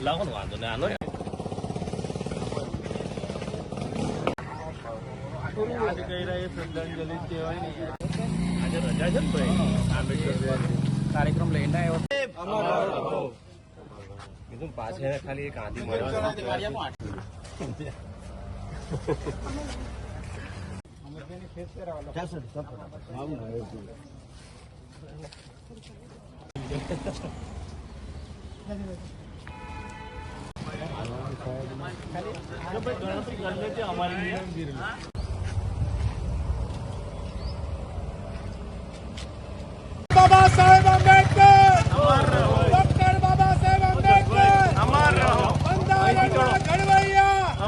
lão còn hoàn toàn là nói कार्यक्रम लेना है एकदम पास है खाली एक आधी मार આવ્યો કીધું પાછળ ખાલી એક આંધી મળે બાબા સાહેબ આંબેડકર ડોક્ટર બાબા સાહેબ આંબેડકર બંધારણના ઘડવૈયા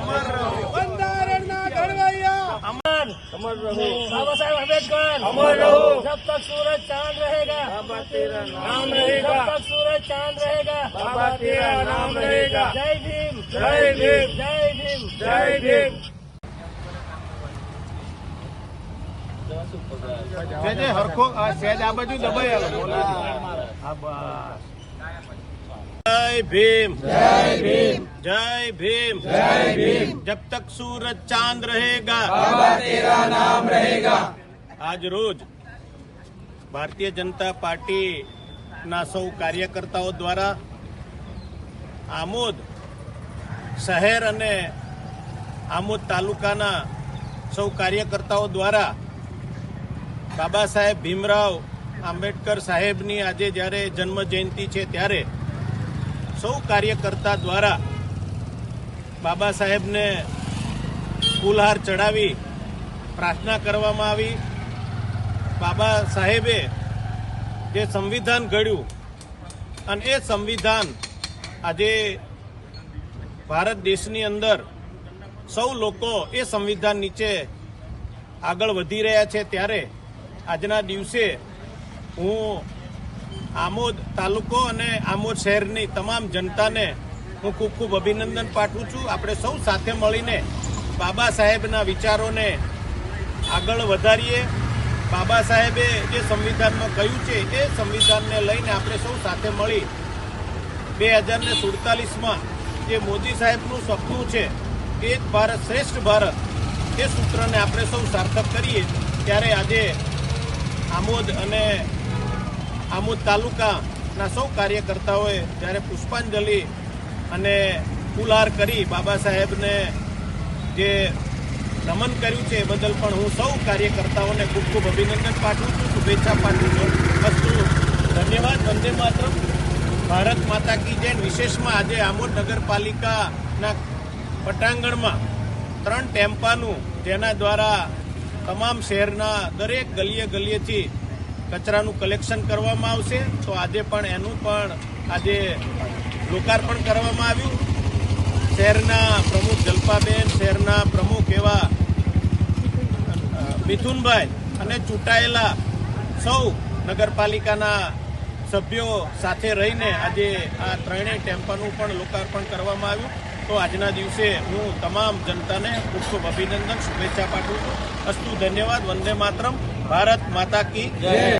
બંધારણના ઘડવૈયા બાબા સાહેબ આંબેડકર અમર રહો जब तक सूरज चांद रहेगा बाबा तेरा नाम जब रहेगा तक सूरज चांद रहेगा बाबा तेरा नाम रहेगा जय भीम जय भीम जय भीम જય ભીમ સેજે હરખો આ સેજ આ બાજુ દબાઈ આલો जय भीम જય ભીમ जय भीम જય ભીમ जब तक सूरज चांद रहेगा બાબા તેરા નામ રહેગા આજ રોજ ભારતીય જનતા પાર્ટી ના સૌ કાર્યકર્તાઓ દ્વારા આમોદ શહેર અને આમોદ તાલુકાના સૌ કાર્યકર્તાઓ દ્વારા બાબા સાહેબ ભીમરાવ આંબેડકર સાહેબની આજે જ્યારે જન્મ જયંતિ છે ત્યારે સૌ કાર્યકર્તા દ્વારા બાબા સાહેબને ફૂલહાર ચડાવી પ્રાર્થના કરવામાં આવી. બાબા સાહેબે જે સંવિધાન ઘડ્યું અને એ સંવિધાન આજે ભારત દેશની અંદર સૌ લોકો એ સંવિધાન નીચે આગળ વધી રહ્યા છે ત્યારે આજના દિવસે હું આમોદ તાલુકો અને આમોદ શહેરની તમામ જનતાને હું ખૂબ ખૂબ અભિનંદન પાઠવું છું. આપણે સૌ સાથે મળીને બાબા સાહેબના વિચારોને આગળ વધારીએ. બાબા સાહેબે જે સંવિધાનમાં કહ્યું છે એ સંવિધાનને લઈને આપણે સૌ સાથે મળી બે હજાર ને સુડતાલીસમાં જે મોદી સાહેબનું સપનું છે એક ભારત શ્રેષ્ઠ ભારત, એ સૂત્રને આપણે સૌ સાર્થક કરીએ, ત્યારે આજે આમોદ અને આમોદ તાલુકાના સૌ કાર્યકર્તાઓએ જ્યારે પુષ્પાંજલિ અને ફૂલહાર કરી બાબા સાહેબને જે નમન કર્યું છે, એ બદલ પણ હું સૌ કાર્યકર્તાઓને ખૂબ ખૂબ અભિનંદન પાઠવું છું, શુભેચ્છા પાઠવું છું. અસ્તુ. ધન્યવાદ, વંદે માતરમ. ભારત માતા કી જૈન વિશેષમાં આજે આમોદ નગરપાલિકાના પટાંગણમાં ત્રણ ટેમ્પાનું જેના દ્વારા તમામ શહેરના દરેક ગલીએ ગલીએથી કચરાનું કલેક્શન કરવામાં આવશે. તો આજે પણ એનું પણ આજે લોકાર્પણ કરવામાં આવ્યું. શહેરના પ્રમુખ જલ્પાબેન, શહેરના પ્રમુખ એવા મિથુનભાઈ અને ચૂંટાયેલા સૌ નગરપાલિકાના સભ્યો સાથે રહીને આજે આ ત્રણેય ટેમ્પાનું પણ લોકાર્પણ કરવામાં આવ્યું. તો આજના દિવસે હું તમામ જનતાને ખૂબ ખૂબ અભિનંદન, શુભેચ્છા પાઠવું છું. અસ્તુ ધન્યવાદ, વંદે માતરમ. ભારત માતા કી જય.